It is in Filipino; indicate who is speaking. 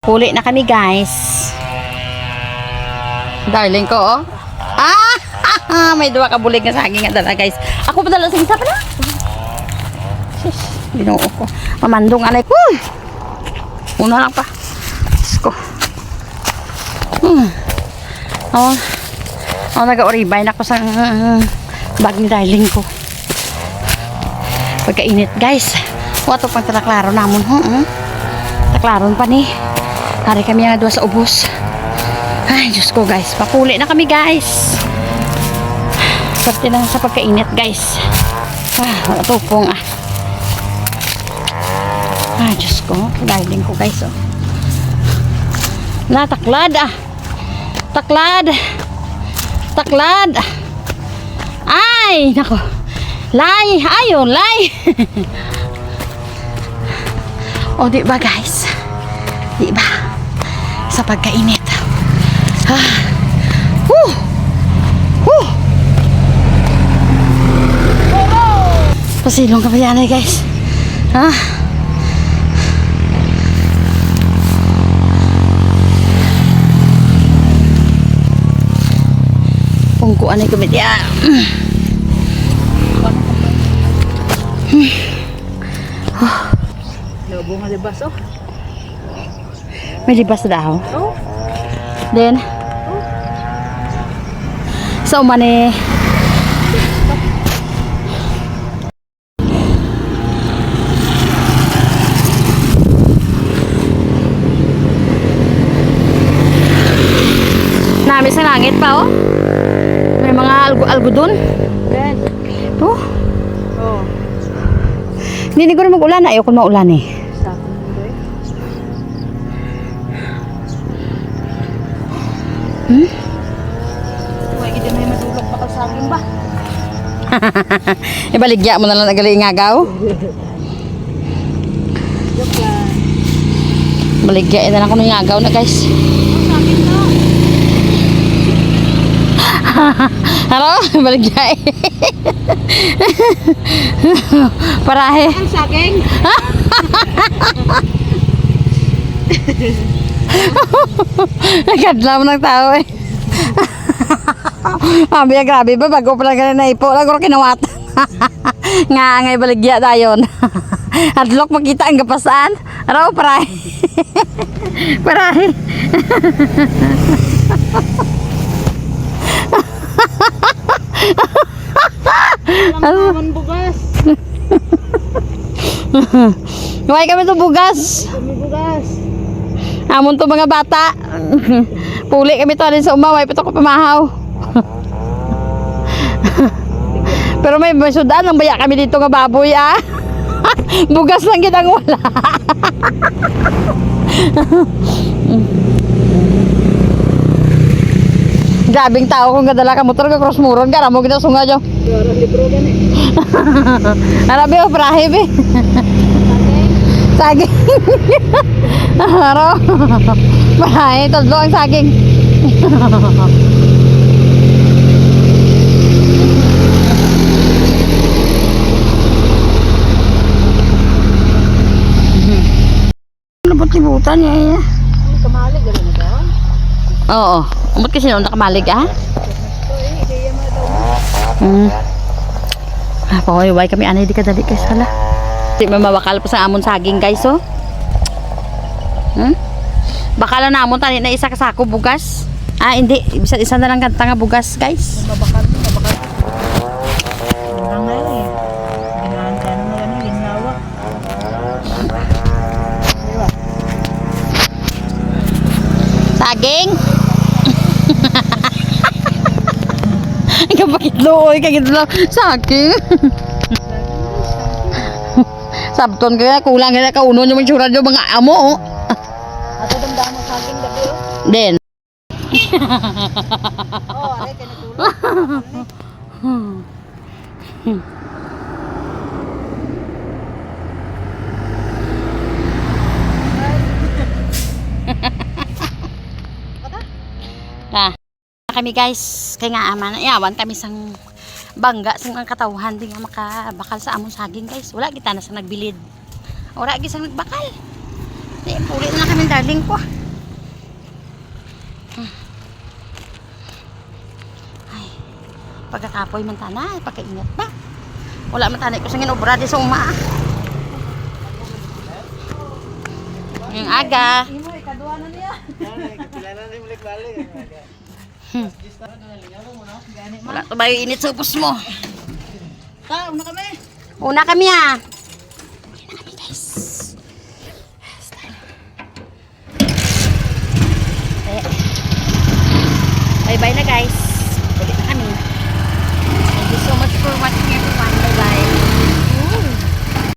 Speaker 1: Huli na kami guys. Darling ko oh. Ah! May dua ka bulig na saging nga dala guys. Ako pa dala sa isa pala. Sus, Ginoo ko. Mamandong alay ko. Una lang pa. Diyos ko. Hmm. Oh. Oh, nag-oribay na ako sa uh, bag ni darling ko. Pagkainit guys. Wato pang talaklaro namon. Hmm? Taklaron pa ni. Hari kami nga dua sa ubos. Ay, Diyos ko guys. Pakuli na kami guys. Pati na sa pagkainit guys. Ah, wala tupong ah. Ay, Diyos ko. Darling ko guys oh. Na, taklad ah. Taklad. Taklad. Ay, nako. Lay, ayun, lay. o, di ba guys? Di ba? Sa pagkainit. Ah. Woo! Woo! Pasilong ka pa yan eh, guys. Ah. Pungkuan ay kumiti. Ah.
Speaker 2: Labo nga libas, oh.
Speaker 1: May libas daw.
Speaker 2: Oh.
Speaker 1: Then, sa umani, Nami sa langit pa, oh. May mga algo algodon.
Speaker 2: Ben.
Speaker 1: Oh,
Speaker 2: Oh.
Speaker 1: hindi ko na mag-ulan. Ayaw ko maulan eh. Hmm?
Speaker 2: Huwag hindi may madulog pa sa akin ba?
Speaker 1: Ibaligya mo na lang nagali ingagaw.
Speaker 2: Joke lang.
Speaker 1: Baligya na lang ko ng ingagaw na guys. Ano? Baligya eh. Parahe.
Speaker 2: Ang sa akin.
Speaker 1: Nagkadlaw ng tao eh. Sabi niya, grabe ba? Bago pa lang ganun na ipo. Lagro kinawat. nga ngay baligya dayon. Adlok makita ang gapasaan. Araw, parahe. parahe.
Speaker 2: Alam bugas.
Speaker 1: Huwag kami to bugas.
Speaker 2: Kami bugas.
Speaker 1: Amon to mga bata. Puli kami to alin sa umaway. Pito ko pamahaw. Pero may masudan ang baya kami dito nga baboy ah. Bugas lang gid ang wala. Grabing tao kung gadala ka motor ka cross muron ka mo gid sunga jo.
Speaker 2: Libro gan eh.
Speaker 1: Arabi o prahe be. Saging. Aro. Prahe tadlo ang saging. Labot-libutan niya eh.
Speaker 2: Ang kamali gano'n na ba?
Speaker 1: Oo. Umot kasi nung nakamalig ah. Hmm. Ah, pahoy-way kami anay di kadali guys hala. Di mabakal pa sa amon saging guys oh. Hmm? Bakala na amon tani na isa ka sako bugas. Ah, hindi. Bisa isa na lang kanta nga bugas guys.
Speaker 2: Mabakal mabakal. Eh. Ganahan ka naman yan eh, ginawa. Diba?
Speaker 1: Saging. Sabton kaya kulang kaya kauno yung tsura yung mga amo. oh.
Speaker 2: Ato sa akin gabi oh.
Speaker 1: Den.
Speaker 2: Oh, aray, kinatulog.
Speaker 1: Ah. Kami guys, kay nga ama na yawan kami sang bangga sang ang katawhan di nga makabakal sa amon saging guys. Wala kita na sa nagbilid. Wala gid sang nagbakal. Eh, uli na kami darling ko. Hmm. Ay, pagkakapoy man tanay, pagkaingat pa. Wala man tanay ko sa ginobra di sa uma. Yung aga.
Speaker 2: Imo, ikaduha na niya.
Speaker 1: Wala to ba yung init sa upos mo?
Speaker 2: Ta, una kami.
Speaker 1: Una kami ah. Una kami guys. Eh. Bye bye na guys. Ulit na kami. Thank you so much for watching everyone.